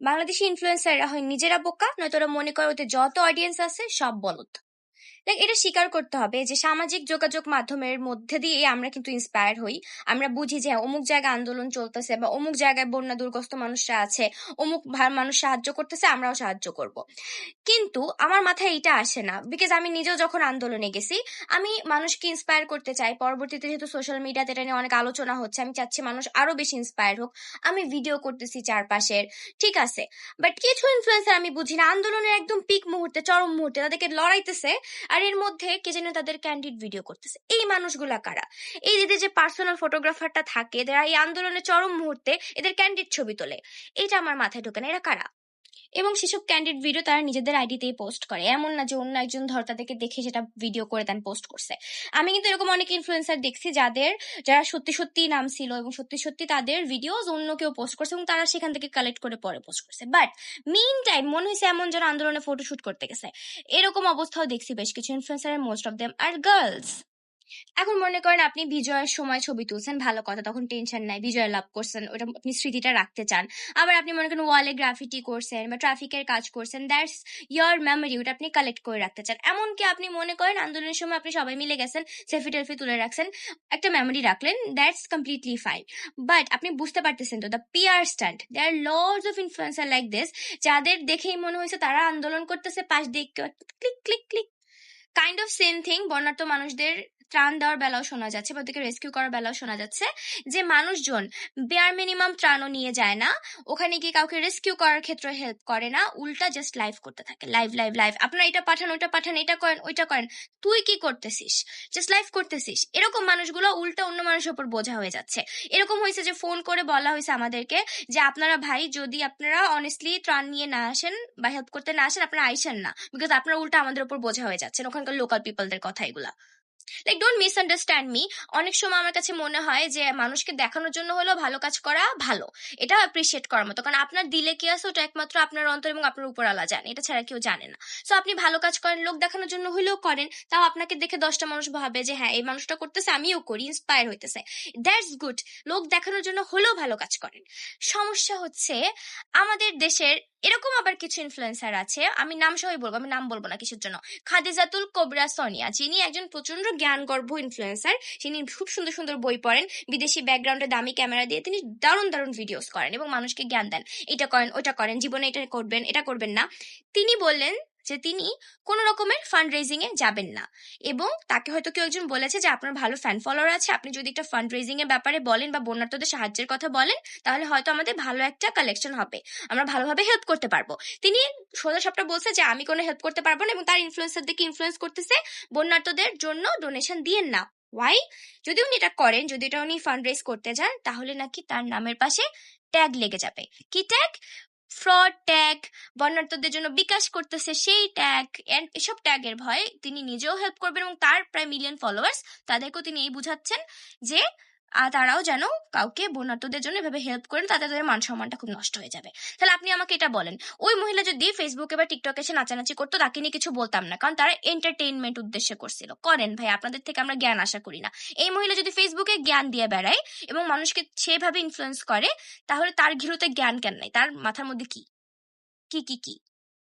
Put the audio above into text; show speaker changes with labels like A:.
A: বাংলাদেশি ইনফ্লুয়েন্সাররা হয় নিজেরা বোকা নয়তো ওরা মনে করে ওদের যত অডিয়েন্স আছে সব বলদ। লাইক এটা স্বীকার করতে হবে যে সামাজিক যোগাযোগ মাধ্যমের মধ্যে দিয়ে আমরা কিন্তু ইন্সপায়ার হই। আমরা বুঝি যে হ্যাঁ, অমুক জায়গায় আন্দোলন চলতেছে বা অমুক জায়গায় বন্যা দুর্গস্ত মানুষরা আছে অমুক মানুষ সাহায্য করতেছে আমরাও সাহায্য করব। কিন্তু আমার মাথায় এটা আসে না বিকজ আমি নিজেও যখন আন্দোলনে গেছি আমি মানুষকে ইন্সপায়ার করতে চাই। পরবর্তীতে যেহেতু সোশ্যাল মিডিয়াতে এটা নিয়ে অনেক আলোচনা হচ্ছে আমি চাচ্ছি মানুষ আরও বেশি ইন্সপায়ার হোক। আমি ভিডিও করতেছি চারপাশের ঠিক আছে? বাট কিছু ইনফ্লুয়েন্সার আমি বুঝি না আন্দোলনের একদম পিক মুহূর্তে চরম মুহূর্তে তাদেরকে লড়াইতেছে আর এর মধ্যে কে যেন তাদের ক্যান্ডিড ভিডিও করতেছে। এই মানুষগুলা কারা? এই এদের যে পার্সোনাল ফটোগ্রাফারটা থাকে, এরা এই আন্দোলনের চরম মুহূর্তে এদের ক্যান্ডিড ছবি তোলে। এটা আমার মাথায় ঢোকে না। এরা কারা? এবং সেসব ক্যান্ডিড ভিডিও তারা নিজেদের আইডিতেই পোস্ট করে। এমন না যে অন্য একজন ধর তাদেরকে দেখে সেটা ভিডিও করে দেন পোস্ট করছে। আমি কিন্তু এরকম অনেক ইনফ্লুয়েন্সার দেখছি যাদের, যারা সত্যি সত্যি নাম ছিল এবং সত্যি সত্যি তাদের ভিডিওস অন্য কেউ পোস্ট করছে এবং তারা সেখান থেকে কালেক্ট করে পরে পোস্ট করছে। বাট মেইন টাইম মনে হয়েছে এমন যেন আন্দোলনে ফটোশুট করতে গেছে। এরকম অবস্থাও দেখছি বেশ কিছু ইনফ্লুয়েন্সারের most of them are girls এখন মনে করেন আপনি বিজয়ের সময় ছবি তুলছেন, ভালো কথা, তখন টেনশন নাই, বিজয় লাভ করছেন, ওটা আপনি স্মৃতিটা রাখতে চান। আবার আপনি মনে করেন ওয়ালে গ্রাফিটি করছেন বা ট্রাফিকের কাজ করছেন দ্যাটস ইয়ার মেমোরি ওটা আপনি কালেক্ট করে রাখতে চান। এমনকি আপনি মনে করেন আন্দোলনের সময় আপনি সবাই মিলে গেছেন সেলফি টেলফি তুলে রাখছেন, একটা মেমোরি রাখলেন দ্যাটস কমপ্লিটলি ফাইন বাট আপনি বুঝতে পারতেছেন তো the peer stunt they are lords of influencer like this যাদের দেখেই মনে হয়েছে তারা আন্দোলন করতেছে, পাশ দিয়ে click click click kind of same thing বর্ণাঢ্য মানুষদের ত্রাণ দেওয়ার বেলাও শোনা যাচ্ছে বা ওদেরকে রেস্কিউ করার বেলাও শোনা যাচ্ছে যে মানুষজন বেয়ার মিনিমাম ত্রাণও নিয়ে যায় না, ওখানে গিয়ে কাউকে রেস্কিউ করার ক্ষেত্রে হেল্প করে না, উল্টা জাস্ট লাইভ করতে থাকে লাইভ লাইভ লাইভ আপনারা এটা পাঠান ওইটা পাঠান, এটা করেন, ওইটা করেন। তুই কি করতেছিস? জাস্ট লাইভ করতেছিস। এরকম মানুষগুলো উল্টা অন্য মানুষের উপর বোঝা হয়ে যাচ্ছে। এরকম হয়েছে যে ফোন করে বলা হয়েছে আমাদেরকে যে আপনারা ভাই যদি আপনারা অনেস্টলি ত্রাণ নিয়ে না আসেন বা হেল্প করতে না আসেন, আপনারা আইসেন না। বিকজ আপনারা উল্টা আমাদের উপর বোঝা হয়ে যাচ্ছেন। ওখানকার লোকাল পিপলদের কথা এগুলা। লাইক ডোন্ট মিসআন্ডারস্ট্যান্ড মি অনেক সময় আমার কাছে মনে হয় যে মানুষকে দেখানোর জন্য হলেও ভালো কাজ করা ভালো। এটা অ্যাপ্রিসিয়েট করার মতো। কারণ আপনার দিলে কি আছে? ওটা একমাত্র আপনার অন্তর এবং আপনার উপর আলা জানে। এটা ছাড়া কেউ জানে না। সো আপনি ভালো কাজ করেন, লোক দেখানোর জন্য হলেও করেন। তাও আপনাকে দেখে দশটা মানুষ ভাবে যে হ্যাঁ এই মানুষটা করতেছে, আমিও করি ইন্সপায়ার হইতেছে। দ্যাটস গুড লোক দেখানোর জন্য হলেও ভালো কাজ করেন। সমস্যা হচ্ছে, আমাদের দেশের এরকম আবার কিছু ইনফ্লুয়েন্সার আছে, আমি নাম সবাই বলব, আমি নাম বলব না কিছুর জন্য। খাদিজাতুল কোবরা সোনিয়া, যিনি একজন প্রচণ্ড জ্ঞানগর্ভ ইনফ্লুয়েন্সার যিনি খুব সুন্দর সুন্দর বই পড়েন, বিদেশি ব্যাকগ্রাউন্ডে দামি ক্যামেরা দিয়ে তিনি দারুণ দারুণ ভিডিওস করেন এবং মানুষকে জ্ঞান দেন। এটা করেন, ওটা করেন, জীবনে এটা করবেন এটা করবেন না। তিনি বললেন যে তিনি কোনো রকমের ফান্ড রেজিং এ যাবেন না। এবং তাকে হয়তো কেউ একজন বলেছে যে, আপনার ভালো ফ্যান ফলোয়ার আছে, আপনি যদি একটা ফান্ড রেজিং এর ব্যাপারে বলেন বা বন্যার্থদের সাহায্যের কথা বলেন, তাহলে হয়তো আমাদের ভালো একটা কালেকশন হবে। আমরা ভালোভাবে হেল্প করতে পারব। তিনি সোজা সবটা বলছে যে, আমি কোনো হেল্প করতে পারব না এবং তার ইনফ্লুয়েন্সারদেরকে ইনফ্লুয়েন্স করতেছে। বন্যার্থদের জন্য ডোনেশন দিয়েন না। ওয়াই যদি উনি এটা করেন, যদি এটা উনি ফান্ড রেজ করতে যান, তাহলে নাকি তার নামের পাশে ট্যাগ লেগে যাবে। কি ট্যাগ ফ্রড ট্যাগ বর্ণার্থদের জন্য বিকাশ করতেছে সেই ট্যাগ অ্যান্ড এসব ট্যাগের ভয়ে তিনি নিজেও হেল্প করবেন এবং তার প্রায় মিলিয়ন ফলোয়ার্স তাদেরকেও তিনি এই বুঝাচ্ছেন যে আহ, তারাও যেন কাউকে বন্যার্থদের জন্য এভাবে হেল্প করেন তাতে তাদের মান সম্মানটা খুব নষ্ট হয়ে যাবে। তাহলে আপনি আমাকে এটা বলেন ওই মহিলা যদি ফেসবুকে বা টিকটকে এসে নাচানাচি করতো তাকে নিয়ে কিছু বলতাম না কারণ তারা এন্টারটেইনমেন্ট উদ্দেশ্যে করছিল। করেন ভাই আপনাদের থেকে আমরা জ্ঞান আশা করি না। এই মহিলা যদি ফেসবুকে জ্ঞান দিয়ে বেড়ায় এবং মানুষকে সেভাবে ইনফ্লুয়েন্স করে তাহলে তার ঘিরুতে জ্ঞান কেন নাই? তার মাথার মধ্যে কি? কি কি কি?